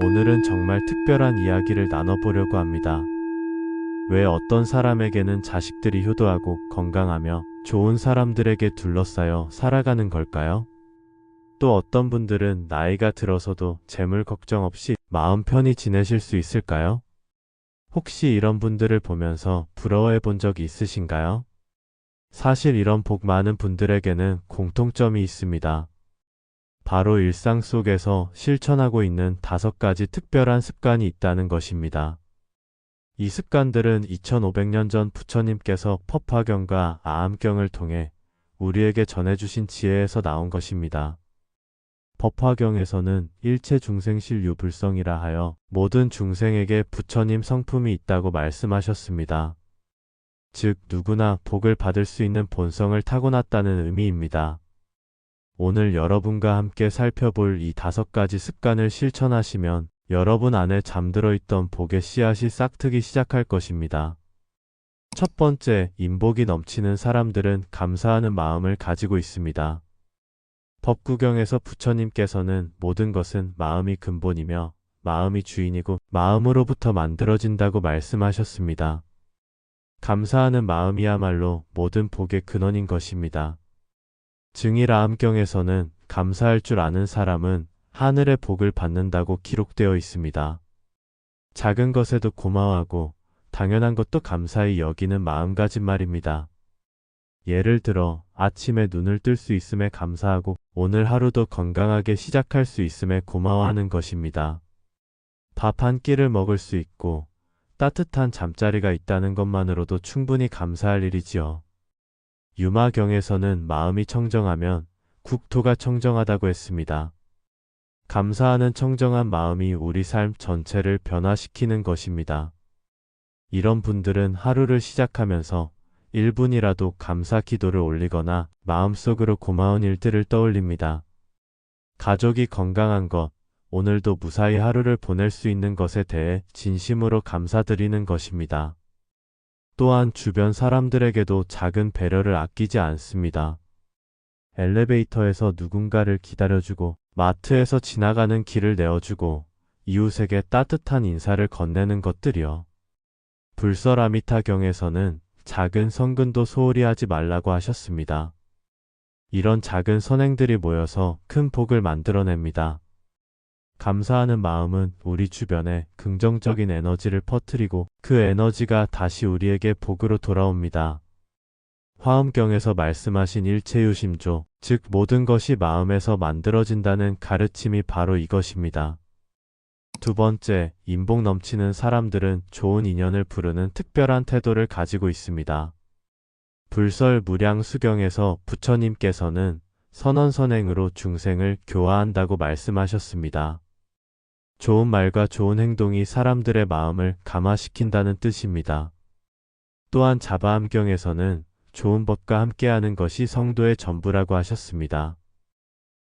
오늘은 정말 특별한 이야기를 나눠보려고 합니다. 왜 어떤 사람에게는 자식들이 효도하고 건강하며 좋은 사람들에게 둘러싸여 살아가는 걸까요? 또 어떤 분들은 나이가 들어서도 재물 걱정 없이 마음 편히 지내실 수 있을까요? 혹시 이런 분들을 보면서 부러워해 본 적이 있으신가요? 사실 이런 복 많은 분들에게는 공통점이 있습니다. 바로 일상 속에서 실천하고 있는 다섯 가지 특별한 습관이 있다는 것입니다. 이 습관들은 2500년 전 부처님께서 법화경과 아함경을 통해 우리에게 전해주신 지혜에서 나온 것입니다. 법화경에서는 일체 중생실 유불성이라 하여 모든 중생에게 부처님 성품이 있다고 말씀하셨습니다. 즉 누구나 복을 받을 수 있는 본성을 타고났다는 의미입니다. 오늘 여러분과 함께 살펴볼 이 다섯 가지 습관을 실천하시면 여러분 안에 잠들어 있던 복의 씨앗이 싹트기 시작할 것입니다. 첫 번째, 인복이 넘치는 사람들은 감사하는 마음을 가지고 있습니다. 법구경에서 부처님께서는 모든 것은 마음이 근본이며 마음이 주인이고 마음으로부터 만들어진다고 말씀하셨습니다. 감사하는 마음이야말로 모든 복의 근원인 것입니다. 증일아함경에서는 감사할 줄 아는 사람은 하늘의 복을 받는다고 기록되어 있습니다. 작은 것에도 고마워하고 당연한 것도 감사히 여기는 마음가짐 말입니다. 예를 들어 아침에 눈을 뜰 수 있음에 감사하고 오늘 하루도 건강하게 시작할 수 있음에 고마워하는 것입니다. 밥 한 끼를 먹을 수 있고 따뜻한 잠자리가 있다는 것만으로도 충분히 감사할 일이지요. 유마경에서는 마음이 청정하면 국토가 청정하다고 했습니다. 감사하는 청정한 마음이 우리 삶 전체를 변화시키는 것입니다. 이런 분들은 하루를 시작하면서 1분이라도 감사 기도를 올리거나 마음속으로 고마운 일들을 떠올립니다. 가족이 건강한 것, 오늘도 무사히 하루를 보낼 수 있는 것에 대해 진심으로 감사드리는 것입니다. 또한 주변 사람들에게도 작은 배려를 아끼지 않습니다. 엘리베이터에서 누군가를 기다려주고 마트에서 지나가는 길을 내어주고 이웃에게 따뜻한 인사를 건네는 것들이요. 불설아미타 경에서는 작은 성근도 소홀히 하지 말라고 하셨습니다. 이런 작은 선행들이 모여서 큰 복을 만들어냅니다. 감사하는 마음은 우리 주변에 긍정적인 에너지를 퍼뜨리고 그 에너지가 다시 우리에게 복으로 돌아옵니다. 화엄경에서 말씀하신 일체유심조, 즉 모든 것이 마음에서 만들어진다는 가르침이 바로 이것입니다. 두 번째, 인복 넘치는 사람들은 좋은 인연을 부르는 특별한 태도를 가지고 있습니다. 불설 무량 수경에서 부처님께서는 선언선행으로 중생을 교화한다고 말씀하셨습니다. 좋은 말과 좋은 행동이 사람들의 마음을 감화시킨다는 뜻입니다. 또한 자바암경에서는 좋은 법과 함께하는 것이 성도의 전부라고 하셨습니다.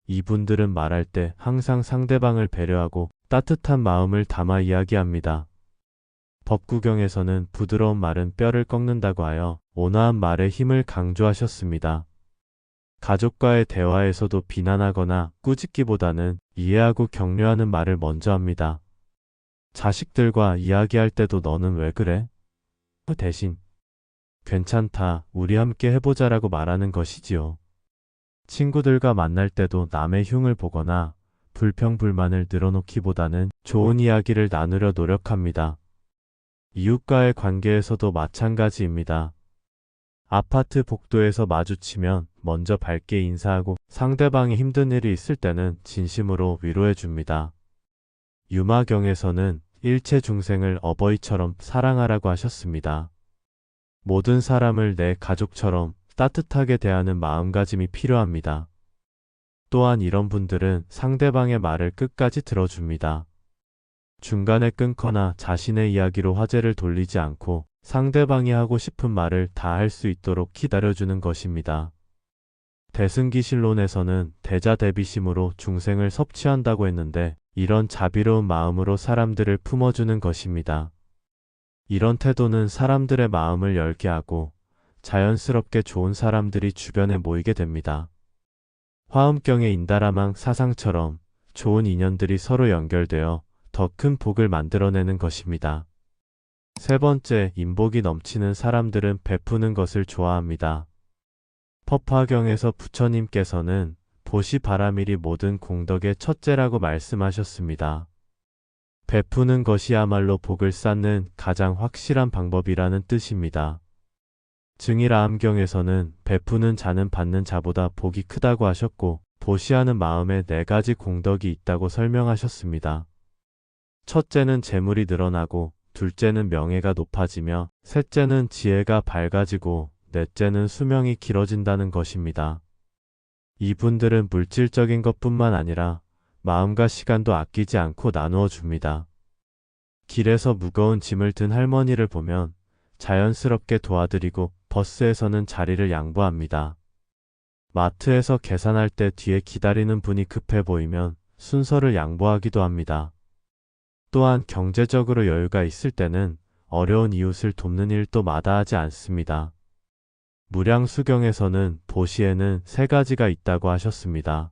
이분들은 말할 때 항상 상대방을 배려하고 따뜻한 마음을 담아 이야기합니다. 법구경에서는 부드러운 말은 뼈를 꺾는다고 하여 온화한 말의 힘을 강조하셨습니다. 가족과의 대화에서도 비난하거나 꾸짖기보다는 이해하고 격려하는 말을 먼저 합니다. 자식들과 이야기할 때도 너는 왜 그래? 대신 괜찮다, 우리 함께 해보자라고 말하는 것이지요. 친구들과 만날 때도 남의 흉을 보거나 불평 불만을 늘어놓기보다는 좋은 이야기를 나누려 노력합니다. 이웃과의 관계에서도 마찬가지입니다. 아파트 복도에서 마주치면 먼저 밝게 인사하고 상대방이 힘든 일이 있을 때는 진심으로 위로해 줍니다. 유마경에서는 일체 중생을 어버이처럼 사랑하라고 하셨습니다. 모든 사람을 내 가족처럼 따뜻하게 대하는 마음가짐이 필요합니다. 또한 이런 분들은 상대방의 말을 끝까지 들어줍니다. 중간에 끊거나 자신의 이야기로 화제를 돌리지 않고 상대방이 하고 싶은 말을 다 할 수 있도록 기다려주는 것입니다. 대승기실론에서는 대자대비심으로 중생을 섭취한다고 했는데 이런 자비로운 마음으로 사람들을 품어주는 것입니다. 이런 태도는 사람들의 마음을 열게 하고 자연스럽게 좋은 사람들이 주변에 모이게 됩니다. 화엄경의 인다라망 사상처럼 좋은 인연들이 서로 연결되어 더 큰 복을 만들어내는 것입니다. 세 번째, 인복이 넘치는 사람들은 베푸는 것을 좋아합니다. 법화경에서 부처님께서는 보시 바라밀이 모든 공덕의 첫째라고 말씀하셨습니다. 베푸는 것이야말로 복을 쌓는 가장 확실한 방법이라는 뜻입니다. 증일아함경에서는 베푸는 자는 받는 자보다 복이 크다고 하셨고 보시하는 마음에 네 가지 공덕이 있다고 설명하셨습니다. 첫째는 재물이 늘어나고 둘째는 명예가 높아지며 셋째는 지혜가 밝아지고 넷째는 수명이 길어진다는 것입니다. 이분들은 물질적인 것뿐만 아니라 마음과 시간도 아끼지 않고 나누어 줍니다. 길에서 무거운 짐을 든 할머니를 보면 자연스럽게 도와드리고 버스에서는 자리를 양보합니다. 마트에서 계산할 때 뒤에 기다리는 분이 급해 보이면 순서를 양보하기도 합니다. 또한 경제적으로 여유가 있을 때는 어려운 이웃을 돕는 일도 마다하지 않습니다. 무량수경에서는 보시에는 세 가지가 있다고 하셨습니다.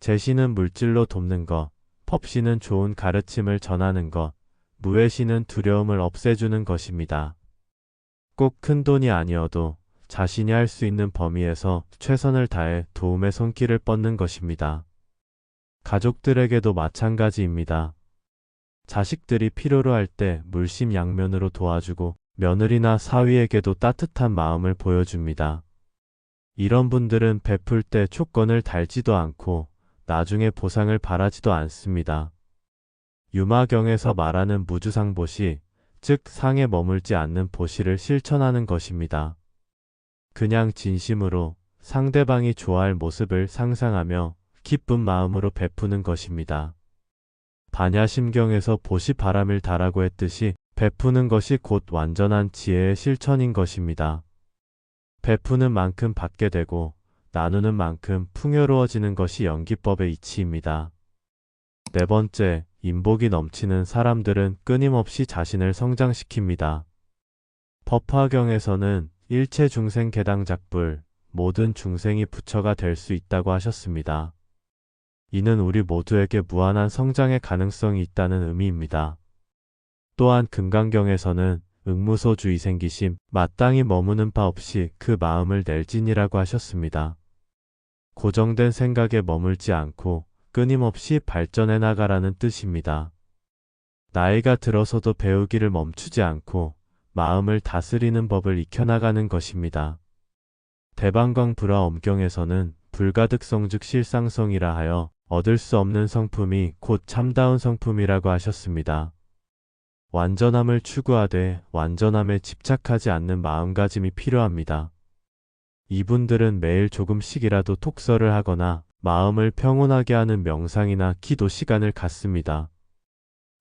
제시는 물질로 돕는 것, 펍시는 좋은 가르침을 전하는 것, 무외시는 두려움을 없애주는 것입니다. 꼭 큰 돈이 아니어도 자신이 할 수 있는 범위에서 최선을 다해 도움의 손길을 뻗는 것입니다. 가족들에게도 마찬가지입니다. 자식들이 필요로 할 때 물심양면으로 도와주고 며느리나 사위에게도 따뜻한 마음을 보여줍니다. 이런 분들은 베풀 때 조건을 달지도 않고 나중에 보상을 바라지도 않습니다. 유마경에서 말하는 무주상보시, 즉 상에 머물지 않는 보시를 실천하는 것입니다. 그냥 진심으로 상대방이 좋아할 모습을 상상하며 기쁜 마음으로 베푸는 것입니다. 반야심경에서 보시 바람을 다라고 했듯이 베푸는 것이 곧 완전한 지혜의 실천인 것입니다. 베푸는 만큼 받게 되고 나누는 만큼 풍요로워지는 것이 연기법의 이치입니다. 네 번째, 인복이 넘치는 사람들은 끊임없이 자신을 성장시킵니다. 법화경에서는 일체 중생 개당 작불, 모든 중생이 부처가 될 수 있다고 하셨습니다. 이는 우리 모두에게 무한한 성장의 가능성이 있다는 의미입니다. 또한 금강경에서는 응무소주의 생기심, 마땅히 머무는 바 없이 그 마음을 낼진이라고 하셨습니다. 고정된 생각에 머물지 않고 끊임없이 발전해 나가라는 뜻입니다. 나이가 들어서도 배우기를 멈추지 않고 마음을 다스리는 법을 익혀나가는 것입니다. 대방광 불화 엄경에서는 불가득성 즉 실상성이라 하여 얻을 수 없는 성품이 곧 참다운 성품이라고 하셨습니다. 완전함을 추구하되 완전함에 집착하지 않는 마음가짐이 필요합니다. 이분들은 매일 조금씩이라도 독서를 하거나 마음을 평온하게 하는 명상이나 기도 시간을 갖습니다.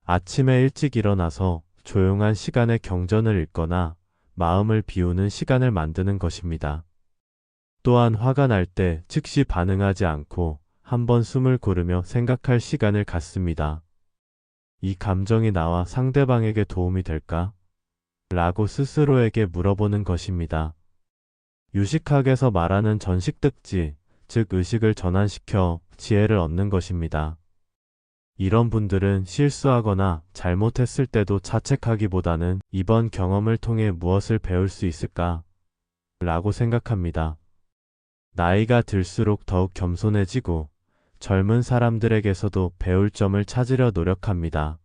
아침에 일찍 일어나서 조용한 시간에 경전을 읽거나 마음을 비우는 시간을 만드는 것입니다. 또한 화가 날 때 즉시 반응하지 않고 한번 숨을 고르며 생각할 시간을 갖습니다. 이 감정이 나와 상대방에게 도움이 될까? 라고 스스로에게 물어보는 것입니다. 유식학에서 말하는 전식득지, 즉 의식을 전환시켜 지혜를 얻는 것입니다. 이런 분들은 실수하거나 잘못했을 때도 자책하기보다는 이번 경험을 통해 무엇을 배울 수 있을까? 라고 생각합니다. 나이가 들수록 더욱 겸손해지고 젊은 사람들에게서도 배울 점을 찾으려 노력합니다.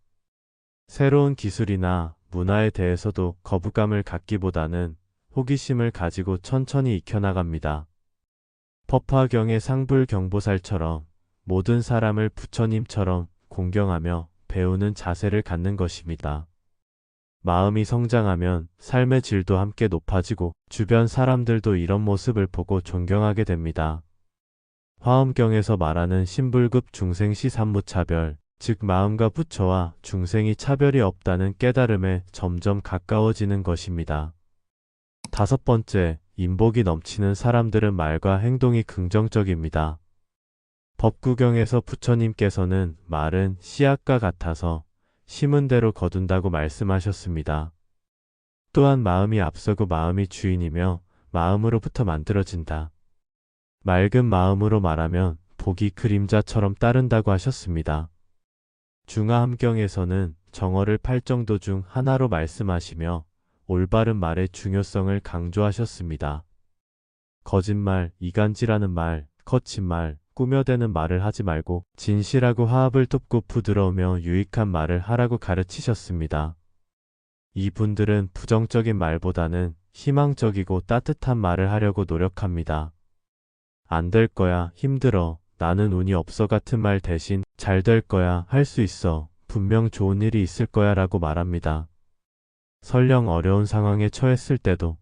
새로운 기술이나 문화에 대해서도 거부감을 갖기보다는 호기심을 가지고 천천히 익혀나갑니다. 법화경의 상불경보살처럼 모든 사람을 부처님처럼 공경하며 배우는 자세를 갖는 것입니다. 마음이 성장하면 삶의 질도 함께 높아지고 주변 사람들도 이런 모습을 보고 존경하게 됩니다. 화엄경에서 말하는 신불급 중생시 삼무차별, 즉 마음과 부처와 중생이 차별이 없다는 깨달음에 점점 가까워지는 것입니다. 다섯 번째, 인복이 넘치는 사람들은 말과 행동이 긍정적입니다. 법구경에서 부처님께서는 말은 씨앗과 같아서 심은 대로 거둔다고 말씀하셨습니다. 또한 마음이 앞서고 마음이 주인이며 마음으로부터 만들어진다. 맑은 마음으로 말하면 복이 그림자처럼 따른다고 하셨습니다. 중화함경에서는 정어를 팔정도 중 하나로 말씀하시며 올바른 말의 중요성을 강조하셨습니다. 거짓말, 이간질하는 말, 거친 말, 꾸며대는 말을 하지 말고 진실하고 화합을 돕고 부드러우며 유익한 말을 하라고 가르치셨습니다. 이분들은 부정적인 말보다는 희망적이고 따뜻한 말을 하려고 노력합니다. 안 될 거야, 힘들어, 나는 운이 없어 같은 말 대신 잘 될 거야, 할 수 있어, 분명 좋은 일이 있을 거야 라고 말합니다. 설령 어려운 상황에 처했을 때도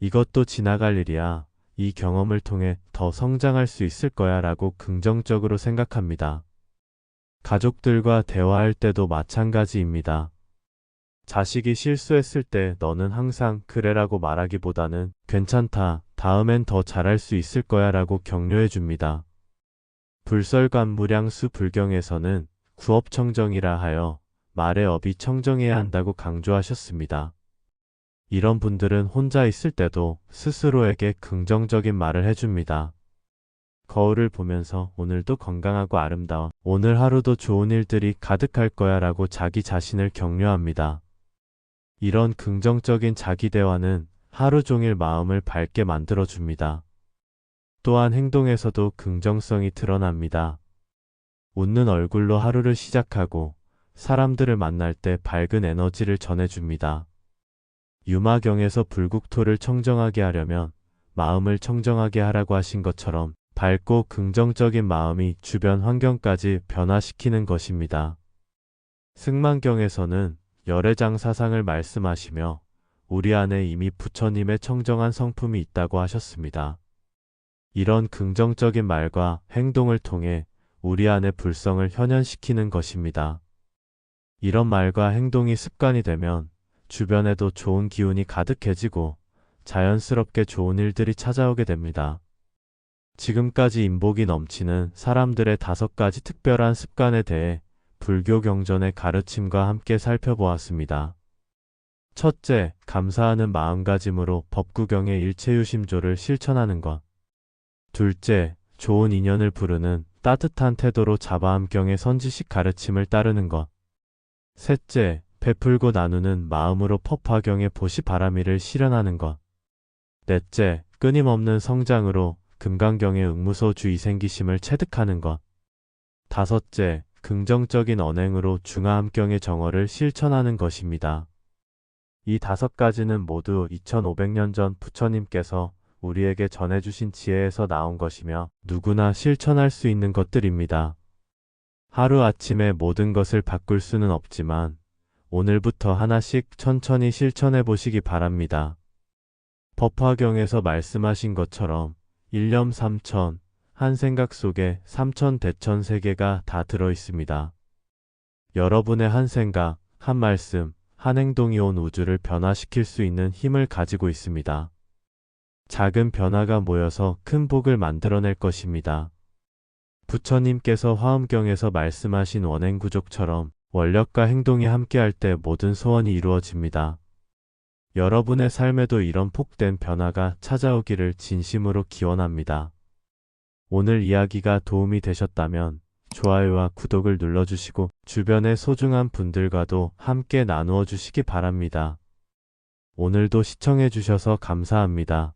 이것도 지나갈 일이야. 이 경험을 통해 더 성장할 수 있을 거야 라고 긍정적으로 생각합니다. 가족들과 대화할 때도 마찬가지입니다. 자식이 실수했을 때 너는 항상 그래라고 말하기보다는 괜찮다, 다음엔 더 잘할 수 있을 거야 라고 격려해 줍니다. 불설관 무량수 불경에서는 구업청정이라 하여 말의 업이 청정해야 한다고 강조하셨습니다. 이런 분들은 혼자 있을 때도 스스로에게 긍정적인 말을 해줍니다. 거울을 보면서 오늘도 건강하고 아름다워. 오늘 하루도 좋은 일들이 가득할 거야 라고 자기 자신을 격려합니다. 이런 긍정적인 자기 대화는 하루 종일 마음을 밝게 만들어줍니다. 또한 행동에서도 긍정성이 드러납니다. 웃는 얼굴로 하루를 시작하고 사람들을 만날 때 밝은 에너지를 전해줍니다. 유마경에서 불국토를 청정하게 하려면 마음을 청정하게 하라고 하신 것처럼 밝고 긍정적인 마음이 주변 환경까지 변화시키는 것입니다. 승만경에서는 열애장 사상을 말씀하시며 우리 안에 이미 부처님의 청정한 성품이 있다고 하셨습니다. 이런 긍정적인 말과 행동을 통해 우리 안의 불성을 현현시키는 것입니다. 이런 말과 행동이 습관이 되면 주변에도 좋은 기운이 가득해지고 자연스럽게 좋은 일들이 찾아오게 됩니다. 지금까지 인복이 넘치는 사람들의 다섯 가지 특별한 습관에 대해 불교 경전의 가르침과 함께 살펴보았습니다. 첫째, 감사하는 마음가짐으로 법구경의 일체유심조를 실천하는 것. 둘째, 좋은 인연을 부르는 따뜻한 태도로 자바함경의 선지식 가르침을 따르는 것. 셋째, 베풀고 나누는 마음으로 법화경의 보시바라미를 실현하는 것. 넷째, 끊임없는 성장으로 금강경의 응무소 주의생기심을 체득하는 것. 다섯째, 긍정적인 언행으로 중화함경의 정어를 실천하는 것입니다. 이 다섯 가지는 모두 2500년 전 부처님께서 우리에게 전해주신 지혜에서 나온 것이며 누구나 실천할 수 있는 것들입니다. 하루아침에 모든 것을 바꿀 수는 없지만 오늘부터 하나씩 천천히 실천해 보시기 바랍니다. 법화경에서 말씀하신 것처럼 일념 삼천, 한 생각 속에 삼천 대천 세계가 다 들어 있습니다. 여러분의 한 생각, 한 말씀, 한 행동이 온 우주를 변화시킬 수 있는 힘을 가지고 있습니다. 작은 변화가 모여서 큰 복을 만들어낼 것입니다. 부처님께서 화엄경에서 말씀하신 원행구족처럼 원력과 행동이 함께할 때 모든 소원이 이루어집니다. 여러분의 삶에도 이런 폭된 변화가 찾아오기를 진심으로 기원합니다. 오늘 이야기가 도움이 되셨다면 좋아요와 구독을 눌러주시고 주변의 소중한 분들과도 함께 나누어 주시기 바랍니다. 오늘도 시청해 주셔서 감사합니다.